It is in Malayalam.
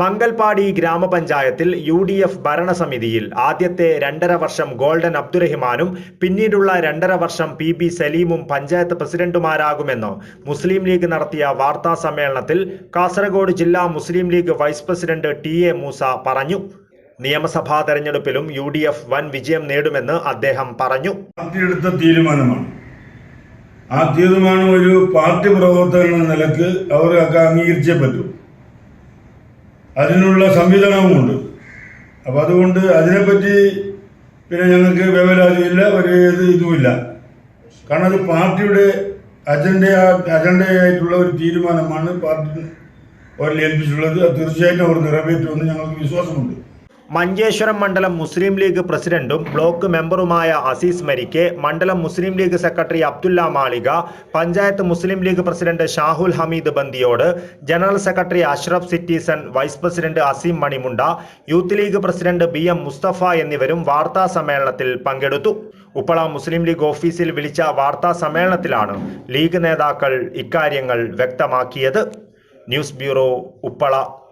മംഗൽപാടി ഗ്രാമപഞ്ചായത്തിൽ യു ഡി എഫ് ഭരണസമിതിയിൽ ആദ്യത്തെ രണ്ടര വർഷം ഗോൾഡൻ അബ്ദുറഹിമാനും പിന്നീടുള്ള രണ്ടര വർഷം പി ബി സലീമും പഞ്ചായത്ത് പ്രസിഡന്റുമാരാകുമെന്ന് മുസ്ലിം ലീഗ് നടത്തിയ വാർത്താ സമ്മേളനത്തിൽ കാസർഗോഡ് ജില്ലാ Muslim League vice president T A Moosa പറഞ്ഞു. നിയമസഭാ തെരഞ്ഞെടുപ്പിലും യു ഡി എഫ് വൻ വിജയം നേടുമെന്ന് അദ്ദേഹം പറഞ്ഞു. തീരുമാനമാണ്. ഒരു പാർട്ടി പ്രവർത്തകൻ നിലയ്ക്ക് അവർ അംഗീകരിച്ചേ പറ്റൂ. അതിനുള്ള സംവിധാനവുമുണ്ട്. അപ്പം അതുകൊണ്ട് അതിനെപ്പറ്റി പിന്നെ ഞങ്ങൾക്ക് വേവലാതിയില്ല ഒരു ഇത് ഇതുമില്ല. കാരണം അത് പാർട്ടിയുടെ അജണ്ട അജണ്ടയായിട്ടുള്ള ഒരു തീരുമാനമാണ് പാർട്ടി അവരിൽ ഏൽപ്പിച്ചിട്ടുള്ളത്. അത് തീർച്ചയായിട്ടും അവർ നിറവേറ്റുമെന്ന് ഞങ്ങൾക്ക് വിശ്വാസമുണ്ട്. മഞ്ചേശ്വരം മണ്ഡലം മുസ്ലിം ലീഗ് പ്രസിഡന്റും ബ്ലോക്ക് മെമ്പറുമായ അസീസ് മരിക്ക് മണ്ഡലം Muslim League secretary Abdulla Malika panchayat Muslim League president Shahul Hameed Bandiyod general secretary Ashraf citizen vice president Azeem Manimunda Youth League president B M Mustafa എന്നിവരും വാർത്താ സമ്മേളനത്തിൽ പങ്കെടുത്തു. ഉപ്പള മുസ്ലിം ലീഗ് ഓഫീസിൽ വിളിച്ച വാർത്താ സമ്മേളനത്തിലാണ് ലീഗ് നേതാക്കൾ ഇക്കാര്യങ്ങൾ വ്യക്തമാക്കിയത്. News bureau Uppala.